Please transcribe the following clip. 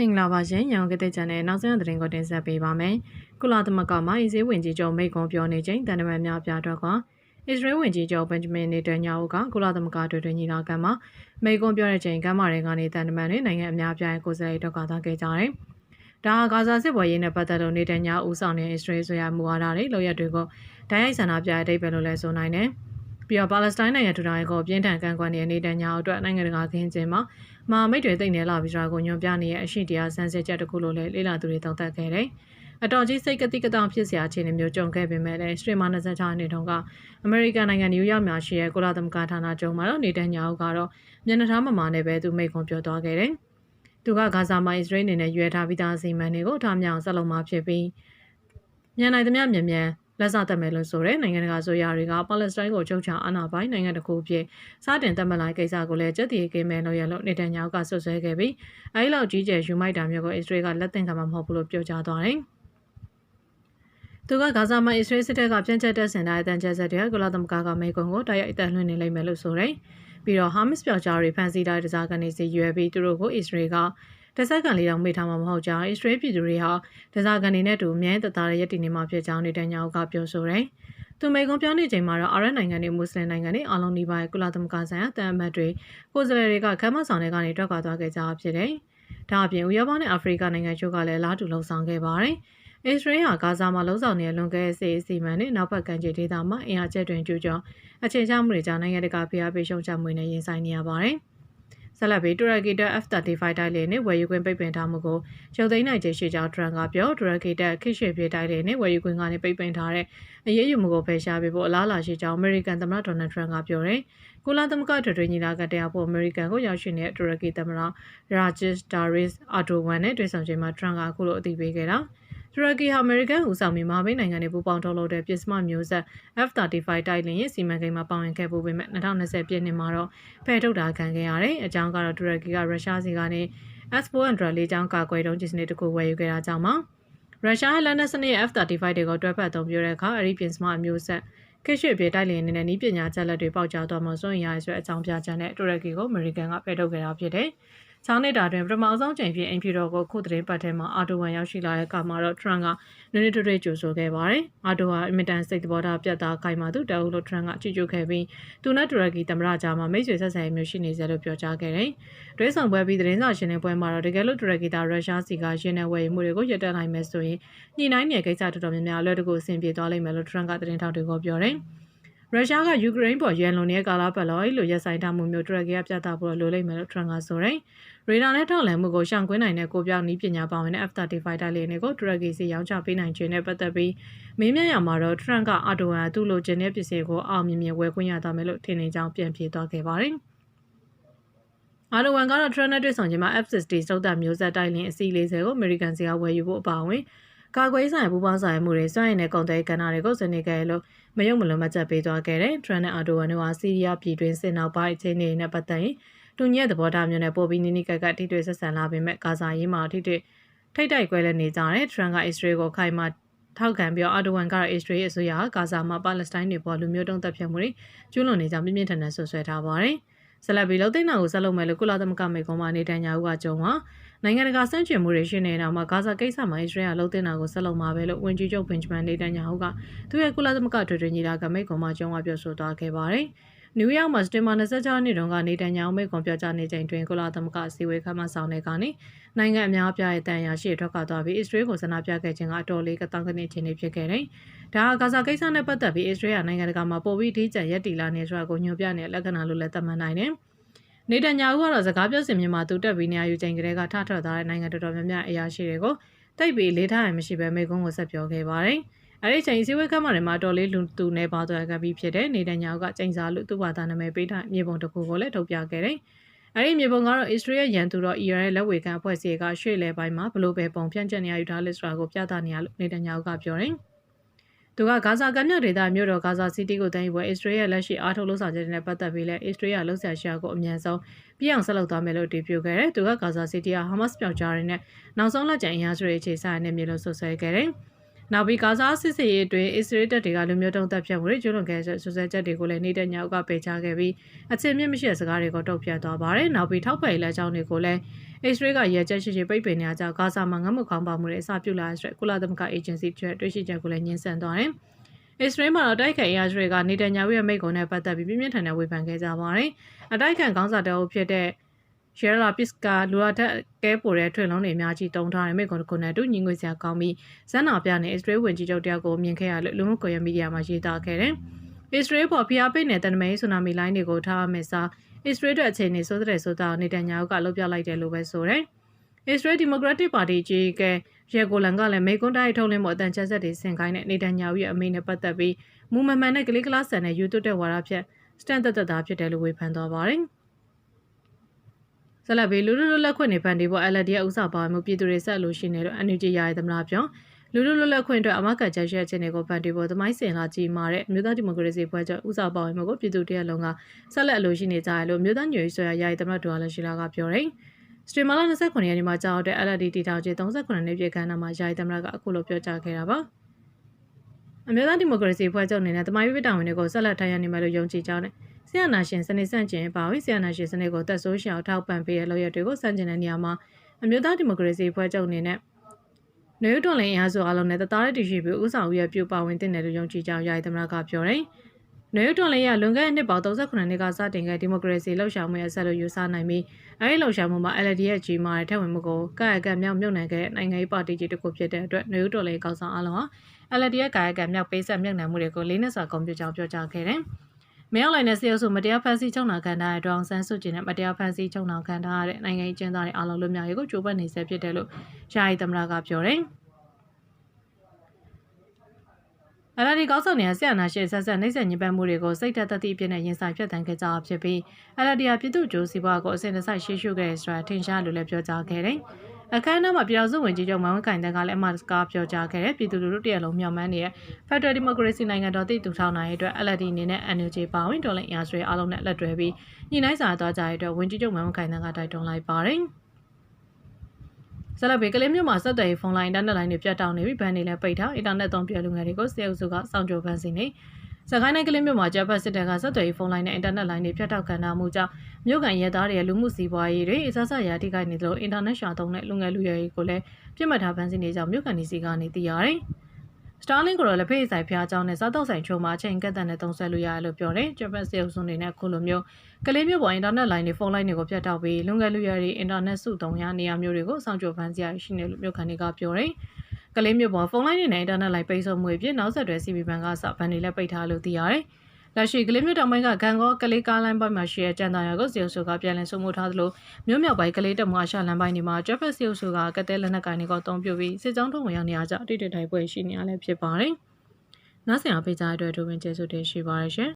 မင်္ဂလာပါရှင်။ရောင်ကတဲ့ချန်နယ်နောက်ဆုံးသတင်းကိုတင်ဆက်ပေးပါမယ်။ကုလသမဂ္ဂမှအစ္စရေးဝင်ကြီးချုပ်မိန့်ခွန်းပြောနေချိန်တန်တမန်များပြတော့ကအစ္စရေးဝင်ကြီးချုပ်ဘန်ဂျမင်နေတန်ညာဟုကကုလသမဂ္ဂတွေ့တွေ့ညီလာခံမှာမိန့်ခွန်းပြောတဲ့ချိန်ကမ်းမာတွေကနေတန်တမန်တွေနိုင်ငံအများပြားရဲ့ကိုယ်စားလှယ်တော့ကသာခဲ့ကြတယ်။ဒါဟာဂါဇာစစ်ပွဲရေးနဲ့ပတ်သက်လို့နေတန်ညာဦးဆောင်တဲ့အစ္စရေးဆိုရမူဝါဒတွေလောက်ရတွေကိုဒိုင်းရိုက်ဆန္ဒပြတဲ့အဓိပ္ပာယ်လို့လည်းဆိုနိုင်တယ်။ ပြီးတော့ပါလက်စတိုင်းနိုင်ငံထူထောင်ရေးကိုပြင်းထန်ကန့်ကွက်နေတဲ့နေတန်ညာအတွက်နိုင်ငံတကာခင်းကျင်းမှာမဟာမိတ်တွေတိတ်နေလာပြီးဆိုတာကိုညွှန်ပြနေတဲ့အရှိတရားစမ်းစစ်ချက်တစ်ခုလို့လည်းလေ့လာသူတွေသုံးသပ်ခဲ့တယ်။အတော်ကြီးစိတ်ကတိကတောင်ဖြစ်စရာအခြေအနေမျိုးကြုံခဲ့ပေမဲ့လည်းစထရီမာ26နှစ်တုန်းကအမေရိကန်နိုင်ငံနယူးယောက်မှာရှိတဲ့ကုလသမဂ္ဂဌာနချုပ်မှာတော့နေတန်ညာဟုကတော့မျက်နှာထားမမာနဲ့ပဲသူမိန့်ခွန်းပြောသွားခဲ့တယ်။သူကဂါဇာမှာအစ္စရေးအနေနဲ့ရွေးထားပြီးသားစီမံတွေကိုထားမြောင်ဆက်လုပ်မှာဖြစ်ပြီးမြန်နိုင်သမျှမြန်မြန် လက်စားတက်မယ်လို့ဆိုတဲ့နိုင်ငံတကာဆိုရတွေကပါလက်စတိုင်းကိုချုပ်ချအာဏာပိုင်နိုင်ငံတစ်ခုအဖြစ်စတင်တက်မလိုက်ကိစ္စကိုလည်းကြက်တီကိမဲလို့ရလို့နေတန်ညာကဆွဆွဲခဲ့ပြီးအဲဒီလောက်ကြီးကျယ်ယူမိုက်တာမျိုးကိုအစ္စရေးကလက်သင့်ခံမှာမဟုတ်ဘူးလို့ပြောကြားသွားတယ်။သူကဂါဇာမှာအစ္စရေးစစ်တပ်ကပြန်ချက်တက်ဆင်တဲ့အတန်ချက်ဆက်တွေကကုလသမဂ္ဂကမိကုံကိုတိုက်ရိုက်အသက်လွှင့်နေလိမ့်မယ်လို့ဆိုတယ်။ပြီးတော့ဟာမစ်ပြောက်ကြားတွေဖန်ဆီးထားတဲ့တစားကနေစီရွယ်ပြီးသူတို့ကိုအစ္စရေးက တဆက်ကန်လေးတောင်မေ့ထားမှာမဟုတ်ကြောင်းအစ္စရေးပြည်သူတွေဟာဒဇာကန်နေနဲ့တူမြဲတသားရဲ့ရည်တည်နေမှာဖြစ်ကြောင်းနေတန်ညာကပြောဆိုတယ်။သူမိကွန်ပြောနေချိန်မှာတော့အာရနိုင်ငံတွေမွတ်စလင်နိုင်ငံတွေအားလုံးဒီပါကုလသမဂ္ဂဆိုင်ရာတန်အမတ်တွေကိုယ်စားလှယ်တွေကခမ်းမဆောင်တွေကနေတွက်ခွာသွားခဲ့ကြဖြစ်တယ်။ဒါအပြင်ဥရောပနဲ့အာဖရိကနိုင်ငံချို့ကလည်းလားတူလှုံ့ဆော်ခဲ့ပါတယ်။အစ္စရေးဟာဂါဇာမှာလုံဆောင်နေတဲ့လွန်ခဲ့တဲ့စစ်အစီအမံနဲ့နောက်ဘက်ကံခြေဒေသမှာအင်အားကျတွင်ကျူးကျော်အခြေချမှုတွေကြောင့်နိုင်ငံတကာဖိအားပေးရှုံချမှုတွေနဲ့ရင်ဆိုင်နေရပါတယ်။ ဆက်လက်ပြီးတူရကီတပ် F35 တိုက်လေနဲ့ဝယ်ယူခွင့်ပိတ်ပင်ထားမှုကိုရုပ်သိမ်းနိုင်ခြင်းရှိကြောင်းထရန်ကပြောတူရကီတပ်ခိရှေပြေတိုက်လေနဲ့ဝယ်ယူခွင့်ကနေပိတ်ပင်ထားတဲ့အရေးယူမှုကိုဖယ်ရှားပေးဖို့အလားအလာရှိကြောင်းအမေရိကန်သမ္မတဒေါ်နယ်ထရန်ကပြောတယ်။ကုလသမဂ္ဂထွေထွေညီလာခံတရားဖို့အမေရိကန်ကိုရောက်ရှိနေတဲ့တူရကီသမ္မတရာဂျစ်ဒါရစ်အာတိုဝမ်နဲ့တွေ့ဆုံချိန်မှာထရန်ကအခုလိုအသိပေးခဲ့တာ။ တူရကီဟာအမေရိကန်ဦးဆောင်ပြီးမဟာမိတ်နိုင်ငံတွေပူးပေါင်းထုတ်လုပ်တဲ့ပစ္စမမျိုးဆက် F-35 တိုက်လင်ရဲ့စီမံကိန်းမှာပါဝင်ခဲ့ဖို့ပေမဲ့2020ပြည့်နှစ်မှာတော့ဖယ်ထုတ်တာခံခဲ့ရတယ်။အကြောင်းကတော့တူရကီကရုရှားစီကနေ S-400 လေးချောင်းကာကွယ်တုံးဂျစ်စနစ်တခုဝယ်ယူခဲ့တာကြောင့်ပါ။ရုရှားလက်နက်စနစ် F-35 တွေကိုတွဲဖက်အသုံးပြုတဲ့အခါအဲဒီပစ္စမမျိုးဆက်ခေရွှေပြေတိုက်လင်နေတဲ့ဤပညာချက်လက်တွေပေါက်ကြားသွားမှစိုးရင်ရဆွဲအကြောင်းပြချက်နဲ့တူရကီကိုအမေရိကန်ကဖယ်ထုတ်ခဲ့တာဖြစ်တယ်။။ ၆နှစ်တာတွင်ပထမအဆုံးချိန်ဖြင့်အင်ဖြူတော်ကိုခုသတင်းပတ်ထဲမှာအာတိုဝမ်ရောက်ရှိလာတဲ့အခါမှာတော့ Trump ကနည်းနည်းထွေးထွေးကြိုဆိုခဲ့ပါတယ်။အာတိုဝမ်အင်မတန်စိတ်တော်တာပြတ်သားခိုင်မာသူတအုပ်လို့ Trump ကကြည့်ကြခဲ့ပြီးသူနဲ့တူရကီသမ္မတကြားမှာမိတ်ဆွေဆက်ဆံရေးမျိုးရှိနေစေလို့ပြောကြားခဲ့တယ်။တွဲဆောင်ပွဲပြီးသတင်းစာရှင်းလင်းပွဲမှာတော့တကယ်လို့တူရကီသားရုရှားစီကရင်းနှဝယ်မှုတွေကိုရပ်တန့်နိုင်မယ်ဆိုရင်ညှိနှိုင်းနေတဲ့ကိစ္စတော်တော်များများအလွယ်တကူအဆင်ပြေသွားလိမ့်မယ်လို့ Trump ကသတင်းထောက်တွေကိုပြောတယ်။ ရုရှားကယူကရိန်းပေါ်ရန်လုံနေတဲ့ကာလပတ်လောအဲ့လိုရက်ဆိုင်ထားမှုမျိုးတူရကီကပြသဖို့လိုလိမ့်မယ်လို့ထရန်ကဆိုတယ်။ရေဒါနဲ့ထောက်လှမ်းမှုကိုရှောင်ကွင်းနိုင်တဲ့ကိုပြောင်နည်းပညာပါဝင်တဲ့ F-35 တိုက်လေယာဉ်တွေကိုတူရကီစီရောင်းချပေးနိုင်ခြင်းနဲ့ပတ်သက်ပြီးမေးမြန်းရမှာတော့ထရန်ကအာတိုဝမ်သူ့လိုချင်တဲ့ပစ္စည်းကိုအောင်မြင်မြင်ဝယ်ခွင့်ရသွားမယ်လို့ထင်နေကြောင်းပြန်ပြေသွားခဲ့ပါတယ်။အာတိုဝမ်ကတော့ထရန်နဲ့တွေ့ဆုံခြင်းမှာ F-60 စုပ်တာမျိုးဆက်တိုက်လင်းအစီ40ကိုအမေရိကန်စီကဝယ်ယူဖို့အပါအဝင် ကာကွယ်ဆိုင်ပူပေါင်းဆိုင်မှုတွေစွန့်ရင်တဲ့ကုန်သွယ်ကဏ္ဍတွေကိုဆွေးနွေးခဲ့လို့မယုံမလုံးမချက်ပေးသွားခဲ့တဲ့ Trump နဲ့ Erdogan တို့ဟာဆီးရီးယားပြည်တွင်းစစ်နောက်ပိုင်းအခြေအနေနဲ့ပတ်သက်ရင်တူညီတဲ့သဘောထားမျိုးနဲ့ပို့ပြီးနိနိကက်ကထိတွေ့ဆက်ဆံလာပေမဲ့ကာဇာရေးမှာထိတွေ့ထိတ်တိုက်ကွဲလဲနေကြတဲ့ Trump ကအစ္စရေးကိုခိုင်မာထောက်ခံပြီးအာဒိုဝမ်ကတော့အစ္စရေးအစိုးရကဂါဇာမှာပါလက်စတိုင်းတွေပေါ်လူမျိုးတုံးတပ်ဖြတ်မှုတွေကျူးလွန်နေကြောင်းပြင်းပြင်းထန်ထန်ဆွဆွဲထားပါတယ်။ ဆက်လက်ပြီးလုံသိန်းနာကိုဆက်လုပ်မယ်လို့ကုလသမဂ္ဂမိကုံးမနေတန်ညာဦးကကြုံမှာနိုင်ငံတကာစန့်ကျင်မှုတွေရှိနေတာမှာဂါဇာကိစ္စမှာအစ္စရေးကလုံသိန်းနာကိုဆက်လုပ်မှာပဲလို့ဝန်ကြီးချုပ်ဘင်ဂျမန်နေတန်ညာဦးကသူ့ရဲ့ကုလသမဂ္ဂထွေထွေညီလာခံမိကုံးမကြုံကပြောဆိုသွားခဲ့ပါတယ်။ နယူးယောက်မှာစတင်မာ26ရက်နေ့တုန်းကနေတန်ညာအောင်မိတ်ကွန်ပြောကြားနေချိန်တွင်ကုလသမဂ္ဂအစည်းအဝေးခမ်းမဆောင်တဲ့ကနေနိုင်ငံအများအပြားရဲ့တန်ရာရှိထွက်ခွာသွားပြီးအစ္စရေးကိုဆန္ဒပြခဲ့ခြင်းကအတော်လေးကတောင်းကနေခြင်းတွေဖြစ်ခဲ့တယ်။ဒါဟာဂါဇာကိစ္စနဲ့ပတ်သက်ပြီးအစ္စရေးကနိုင်ငံတကာမှာပိုပြီးထိကျန်ရက်တီလာနေဆိုတာကိုညွှန်ပြနေတဲ့လက္ခဏာလို့လည်းသတ်မှတ်နိုင်တယ်။နေတန်ညာဦးကတော့စကားပြောစင်မြန်မာသူတက်ပြီးနေရာယူချိန်ကလေးကထထွက်သွားတဲ့နိုင်ငံတော်တော်များများအရာရှိတွေကိုတိတ်ပြီးလေးထားရမရှိဘဲမိကုန်းကိုဆက်ပြောခဲ့ပါတယ်။ အဲ့ဒီချိန်စီဝေးခမ်းမှာလည်းမတော်လေးလူသူနေပါသွားခဲ့ပြီးဖြစ်တဲ့နေတဲ့ညောက်ကကျိန်စာလူသူ့ဘာသာနာမည်ပေးထားမြေပုံတစ်ခုကိုလည်းထုတ်ပြခဲ့တယ်။အဲ့ဒီမြေပုံကတော့ Israel ရန်သူတော့ Iran ရဲ့လက်ဝေခံအဖွဲ့အစည်းကရွှေ့လဲပိုင်းမှာဘလို့ပဲပုံဖြန့်ချက်နေရယူထားလဲဆိုတာကိုပြသနေရလို့နေတဲ့ညောက်ကပြောတယ်။သူကဂါဇာကမ်းမြောင်ဒေသမြို့တော်ဂါဇာစီးတီးကိုတန်းယူပွဲအစ္စရေးရဲ့လက်ရှိအားထုတ်လို့ဆောင်ချက်တွေနဲ့ပတ်သက်ပြီးလဲအစ္စရေးကလှုပ်ရှားရှာကိုအမြန်ဆုံးပြအောင်ဆက်လုပ်သွားမယ်လို့တည်ပြုခဲ့တယ်။သူကဂါဇာစီးတီးကဟာမတ်စ်ပြောက်ကြားရင်းနဲ့နောက်ဆုံးလက်ကျန်အင်အားစုတွေအခြေဆိုင်နေမြေလို့ဆွဆွဲခဲ့တယ်။ နောက်ပြီးဂါဇာစစ်စစ်ရေးအတွင်းအစ္စရေးတပ်တွေကလူမျိုးတုံးတပ်ဖြတ်မှုတွေကျူးလွန်ခဲ့တဲ့ဆွဆွဲချက်တွေကိုလည်းနေတဲ့ညောက်ကပယ်ချခဲ့ပြီးအချင်းမြင့်မရှိတဲ့စကားတွေကိုတုံ့ပြန်သွားပါတယ်။နောက်ပြီးထောက်ပံ့ရေးလက်ကြောင်းတွေကိုလည်းအစ္စရေးကရဲချက်ရှိရှိပိတ်ပင်နေကြဂါဇာမှာငတ်မခေါင်းပါမှုတွေအစပြုလာတဲ့ကုလသမဂ္ဂအေဂျင်စီတွေတွေ့ရှိချက်ကိုလည်းညှင်းဆန်သွားတယ်။အစ္စရေးမှာတော့တိုက်ခိုက်ရာဇတွေကနေတဲ့ညောက်ရဲ့မိတ်ကုံနဲ့ပတ်သက်ပြီးပြင်းပြင်းထန်ထန်ဝေဖန်ခဲ့ကြပါတယ်။အတိုက်ခံခေါင်းဆောင်တအုပ်ဖြစ်တဲ့ ရဲလာပစ်ကလူအထက်ကဲပိုတဲ့ထွင်လုံးတွေအများကြီးတုံးထားတဲ့မိကွန်ကွန်နဲ့တူညီငွေစရာကောင်းပြီးဇန်နာပြနဲ့အစ္စရေးဝင်ကြီးချုပ်တယောက်ကိုမြင်ခဲ့ရလို့လူမှုကွန်ရက်မီဒီယာမှာရေးသားခဲ့တယ်။အစ္စရေးပေါ်ဖျားပိတ်တဲ့တန်တမဲဆူနာမီလိုင်းတွေကိုထားမယ်စားအစ္စရေးအတွက်အခြေအနေဆိုတဲ့ဆိုတာနေတန်ညာကလှုပ်ပြလိုက်တယ်လို့ပဲဆိုတယ်။အစ္စရေးဒီမိုကရက်တစ်ပါတီကြီးကရဲကိုလန်ကလည်းမိကွန်တိုက်ထုတ်လင်းမှုအတန်ချက်ဆက်တွေဆင်ခိုင်းတဲ့နေတန်ညာရဲ့အမိနဲ့ပတ်သက်ပြီးမူမမှန်တဲ့ကလေးကလားဆန်တဲ့ယူသွတ်တဲ့ဝါဒဖြတ်စတန်တက်တက်တာဖြစ်တယ်လို့ဝေဖန်သွားပါတယ်။ ဆက်လက်ပြီးလူလူလွတ်လပ်ခွင့်နေပန်ဒီပေါ် LD ရဲ့ဥစားပါမှုပြည်သူတွေဆက်လို့ရှိနေလို့ NUG ရရဲ့သမလားပြောလူလူလွတ်လပ်ခွင့်အတွက်အမကချက်ရက်ခြင်းတွေကိုပန်ဒီပေါ်သမိုင်းစင်လာကြီးမာတဲ့အမျိုးသားဒီမိုကရေစီဖွဲ့ချုပ်ဥစားပါဝင်မှုကိုပြည်သူတရက်လုံးကဆက်လက်အလို့ရှိနေကြရလို့မြို့သားညွေဆွေရရရဲ့သမလားဒေါ်လာရှိလာကပြောတယ်စတီမာလာ29ရက်နေ့မှာကြောက်တဲ့ LD တီထောင်ကြီး38နှစ်ပြည့်ခန်းနာမှာယာယီသမရကအခုလိုပြောကြားခဲ့တာပါအမျိုးသားဒီမိုကရေစီဖွဲ့ချုပ်အနေနဲ့တမိုင်းပြတောင်ဝင်တွေကိုဆက်လက်ထိုင်ရနေမယ်လို့ယုံကြည်ကြောင်းနဲ့ ဆီယနာရှင်စနစ်ဆန့်ကျင်ပါဝင်ဆီယနာရှင်စနစ်ကိုတက်ဆိုးရှောင်ထောက်ပံ့ပေးတဲ့လုပ်ရက်တွေကိုဆန့်ကျင်တဲ့နေရာမှာအမျိုးသားဒီမိုကရေစီဖွဲ့ချုပ်အနေနဲ့နေရတွန်လင်းအင်အားစုအလုံးနဲ့တသားရတရှိပြီးဥဆောင်ရပြပါဝင်တဲ့နယ်လို့ယုံကြည်ကြောင်းယာယီသမရကပြောတယ်။နေရတွန်လင်းရလွန်ခဲ့တဲ့နှစ်ပေါင်း38နှစ်ကစတင်ခဲ့ဒီမိုကရေစီလှုပ်ရှားမှုရဲ့ဆက်လို့ယူဆနိုင်ပြီးအဲဒီလှုပ်ရှားမှုမှာ LD ရဲ့ကြီးမားတဲ့ထက်ဝင်မှုကိုကာယကံမြောက်မြုပ်နှံခဲ့တဲ့နိုင်ငံရေးပါတီကြီးတစ်ခုဖြစ်တဲ့အတွက်နေရတွန်လင်းကောက်ဆောင်အလုံးဟာ LD ရဲ့ကာယကံမြောက်ပေးဆက်မြုပ်နှံမှုတွေကိုလေးနက်စွာဂုဏ်ပြုကြောင်းပြောကြားခဲ့တယ်။ မင်းအောင်လိုင်နဲ့စေအုပ်စုမတရားဖန်ဆီးချုံနှောင်ခံထားတဲ့ဒေါအောင်ဆန်းစုကြည်နဲ့မတရားဖန်ဆီးချုံနှောင်ခံထားရတဲ့နိုင်ငံရေးကျင်းသားတွေအားလုံးလွတ်မြောက်ရေးကိုကြိုးပမ်းနေဆဲဖြစ်တယ်လို့ယာယီသမ္မတကပြောတယ်။အလာဒီကောက်ဆောင်နေတဲ့ဆရာနာရှင်ဆက်ဆက်နှိမ့်ဆက်ညှဉ်းပန်းမှုတွေကိုစိတ်သက်သက်သည့်အဖြစ်နဲ့ရင်ဆိုင်ဖြတ်တန်းခဲ့ကြဖြစ်ပြီးအလာဒီယာပြည်သူ့ကြိုးစီးပွားကိုအစဉ်တစိုက်ရှေ့ရှုခဲ့တဲ့ဆိုတာထင်ရှားလို့လည်းပြောကြားခဲ့တယ်။ အခမ်းအနားမှာပြည်တော်စုဝင်ကြီးချုပ်မောင်ဝင်းခိုင်တန်းကလည်းအမှားစကားပြောကြားခဲ့တဲ့ပြည်သူလူထုတရက်လုံးမျှော်မှန်းနေတဲ့ Federal Democracy နိုင်ငံတော်တည်တူထောင်နိုင်အတွက် LD အနေနဲ့ NUG ပါဝင်တော်လှန်အားဆွေအားလုံးနဲ့လက်တွဲပြီးညှိနှိုင်းစာသွားကြရတဲ့အတွက်ဝင်ကြီးချုပ်မောင်ဝင်းခိုင်တန်းကတိုက်တွန်းလိုက်ပါတယ်ဆက်လက်ပြီးကလေးမျိုးမှာဆက်သွယ်ရေးဖုန်းလိုင်းအင်တာနက်လိုင်းတွေပြတ်တောက်နေပြီးဘန်တွေလည်းပိတ်ထားအင်တာနက်သုံးပြလူငယ်တွေကိုစေအုပ်စုကစောင့်ကြိုဖန်စီနေ စကိုင်းတိုင်းကလေးမြို့မှာဂျပန်စစ်တပ်ကဆက်သွယ်ရေးဖုန်းလိုင်းနဲ့အင်တာနက်လိုင်းတွေဖြတ်တောက်ခံရမှုကြောင့်မြို့ကန်ရဲသားတွေရဲ့လူမှုစီးပွားရေးတွေအစစရာထိခိုက်နေသလိုအင်တာနက်ရှာသုံးတဲ့လူငယ်လူရွယ်တွေကိုလည်းပြစ်မှတ်ထားဖမ်းဆီးနေကြောင်းမြို့ကန်ဒီစီကနေသိရတယ်။ Starlink ကိုတော့လက်ဖေးဆိုင်ဖျားကြောင်းနဲ့စားတော့ဆိုင်ချိုးမှာအချိန်ကန့်သတ်နဲ့သုံးဆွဲလို့ရတယ်လို့ပြောတယ်။ဂျပန်စစ်အုပ်စုအနေနဲ့ခုလိုမျိုးကလေးမျိုးပေါ်အင်တာနက်လိုင်းတွေဖုန်းလိုင်းတွေကိုပြတ်တောက်ပြီးလူငယ်လူရွယ်တွေအင်တာနက်စုသုံးရနေရာမျိုးတွေကိုစောင့်ကြိုဖမ်းဆီးရရှိနေလို့မြို့ကန်တွေကပြောတယ်။ ကလေးမျိုးပေါ်ဖုန်းလိုင်းတွေနဲ့အင်တာနက်လိုင်းပိတ်ဆို့မှုအဖြစ်နောက်ဆက်တွဲ CB ဘဏ်ကစဘဏ်တွေလည်းပိတ်ထားလို့သိရတယ်။လက်ရှိကလေးမြို့တောင်ပိုင်းကဂန်ကောကလေးကားလမ်းပိုင်းမှာရှိတဲ့ကြံသာရွာကိုစီအုပ်စုကပြန်လည်စုံမှုထားသလိုမြို့မြောက်ပိုင်းကလေးတမွာရှာလမ်းပိုင်းတွေမှာဂျက်ဖက်စီအုပ်စုကကတဲလက်နက်ကိုင်တွေကိုတုံးပြပြီးစစ်ကြောင်းထုံဝင်ရောက်နေကြအတိတ်တိုင်ပွဲရှိနေရလဲဖြစ်ပါတယ်။နောက်ဆင်အောင်ပေးကြတဲ့အတွက်ဒိုဝင်ကျေးဇူးတင်ရှိပါရရှင်